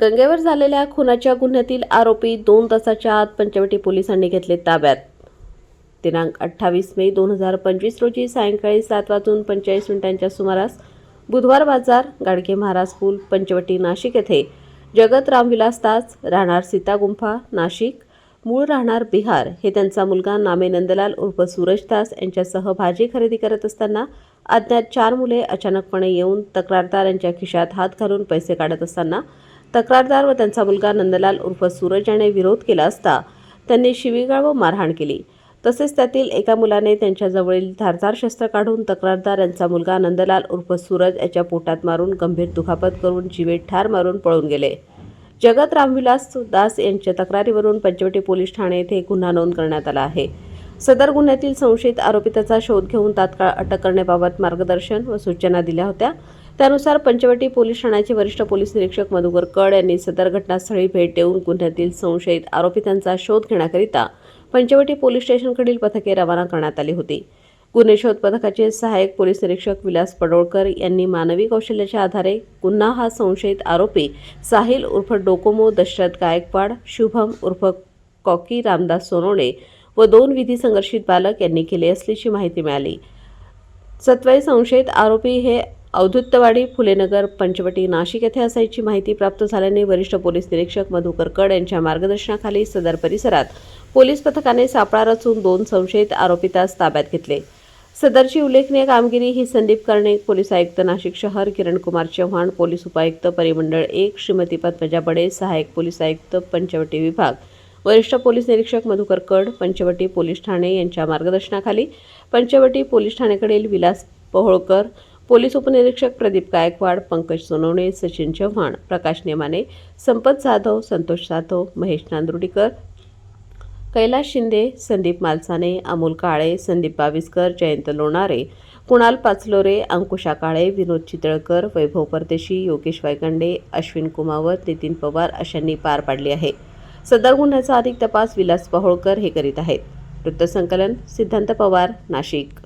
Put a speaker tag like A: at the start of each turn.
A: गंगेवर झालेल्या खुनाच्या गुन्ह्यातील आरोपी दोन तासाच्या आत पंचवटी पोलिसांनी घेतले ताब्यात. दिनांक अठ्ठावीस मे दोन हजार पंचवीस रोजी सायंकाळी सात वाजून पंचेचाळीस मिनिटांच्या सुमारास बुधवार बाजार गाडगे महाराज पूल पंचवटी नाशिक येथे जगत रामविलास तास राहणार सीतागुंफा नाशिक मूळ राहणार बिहार हे त्यांचा मुलगा नामे नंदलाल उर्फ सूरज दास यांच्यासह भाजी खरेदी करत असताना अज्ञात चार मुले अचानकपणे येऊन तक्रारदार यांच्या खिशात हात घालून पैसे काढत असताना तक्रारदार व त्यांचा मुलगा नंदलाल उर्फ सूरज याने विरोध केला असता त्यांनी शिवीगाळ व मारहाण केली. तसेच त्यातील एका मुलाने त्यांच्याजवळील धारदार शस्त्र काढून तक्रारदार यांचा मुलगा नंदलाल उर्फ सूरज याच्या पोटात मारून गंभीर दुखापत करून जीवे ठार मारून पळून गेले. जगत रामविलास दास यांच्या तक्रारीवरून पंचवटी पोलीस ठाणे येथे गुन्हा नोंद करण्यात आला आहे. सदर गुन्ह्यातील संशयित आरोपिताचा शोध घेऊन तात्काळ अटक करण्याबाबत मार्गदर्शन व सूचना दिल्या होत्या. त्यानुसार पंचवटी पोलीस ठाण्याचे वरिष्ठ पोलीस निरीक्षक मधुकर कड यांनी सदर घटनास्थळी भेट देऊन गुन्ह्यातील संशयित आरोपितांचा शोध घेण्याकरिता पंचवटी पोलीस स्टेशनकडील पथके रवाना करण्यात आली होती. गुन्हे शोध पथकाचे सहाय्यक पोलीस निरीक्षक विलास पडोळकर यांनी मानवी कौशल्याच्या आधारे गुन्हा हा संशयित आरोपी साहिल उर्फ डोकोमो दशरथ गायकवाड शुभम उर्फ कॉकी रामदास सोनवणे व दोन विधी संघर्षित बालक यांनी केले असल्याची माहिती मिळाली. सत्वय संशयित आरोपी हे औद्धत्यवाडी फुलेनगर पंचवटी नाशिक येथे असायची माहिती प्राप्त झाल्याने वरिष्ठ पोलीस निरीक्षक मधुकर कड यांच्या मार्गदर्शनाखाली सदर परिसरात पोलीस पथकाने सापळा रचून दोन संशयित आरोपितास ताब्यात घेतले. सदरची उल्लेखनीय कामगिरी ही संदीप कर्णे पोलीस आयुक्त नाशिक शहर किरणकुमार चव्हाण पोलीस उपायुक्त परिमंडळ एक श्रीमती पद्मजा बडे सहाय्यक पोलीस आयुक्त पंचवटी विभाग. वरिष्ठ पोलीस निरीक्षक मधुकर कड पंचवटी पोलीस ठाणे यांच्या मार्गदर्शनाखाली पंचवटी पोलीस ठाण्याकडील विलास पहोळकर पोलीस उपनिरीक्षक प्रदीप गायकवाड पंकज सोनवणे सचिन चव्हाण प्रकाश नेमाने संपत जाधव संतोष जाधव महेश नांदुर्डीकर कैलास शिंदे संदीप मालसाने अमोल काळे संदीप बाविस्कर जयंत लोणारे कुणाल पाचलोरे अंकुशा काळे विनोद चितळकर वैभव परदेशी योगेश वायगंडे अश्विन कुमावत नितीन पवार अशांनी पार पाडली आहे. सदर गुन्ह्याचा अधिक तपास विलास पहोळकर हे करीत आहेत. वृत्तसंकलन सिद्धांत पवार नाशिक.